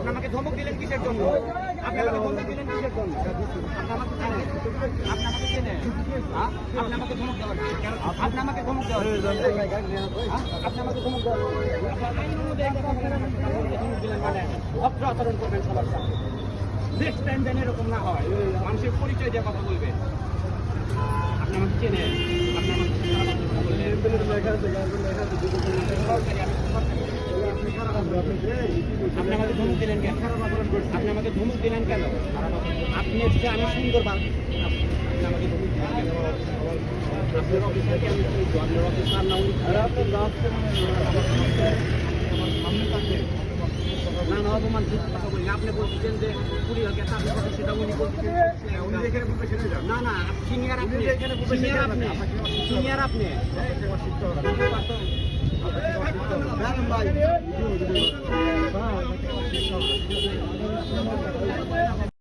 আপনি আমাকে ধমক দিলেন কিসের জন্য? আপনি আমাকে ধমক দিলেন কিসের জন্য? চেনেন। হ্যাঁ? হ্যাঁ? টাইম এরকম না হয়, মানুষের পরিচয় দিয়ে কথা বলবেন। আপনি আমাকে চেনেন। আপনি আমাকে করলেন। আপনি আমাকে ধমক দিলেন কেন? আপনি আমাকে ধমক দিলেন কেন? আপনি হচ্ছে আমি সুন্দর বাল আপনি আমাকে ধমক দিলেন কেন? আপনার অফিসারকে আমি আপনার অফিসার না উনি না না অপমান ঠিক কথা বলি না। আপনি বলছেন যে কুড়ি হাজার টাকা সেটা উনি বলছেন না না সিনিয়র আপনি সিনিয়র আপনি। সিনিয়র আপনি। Merhaba.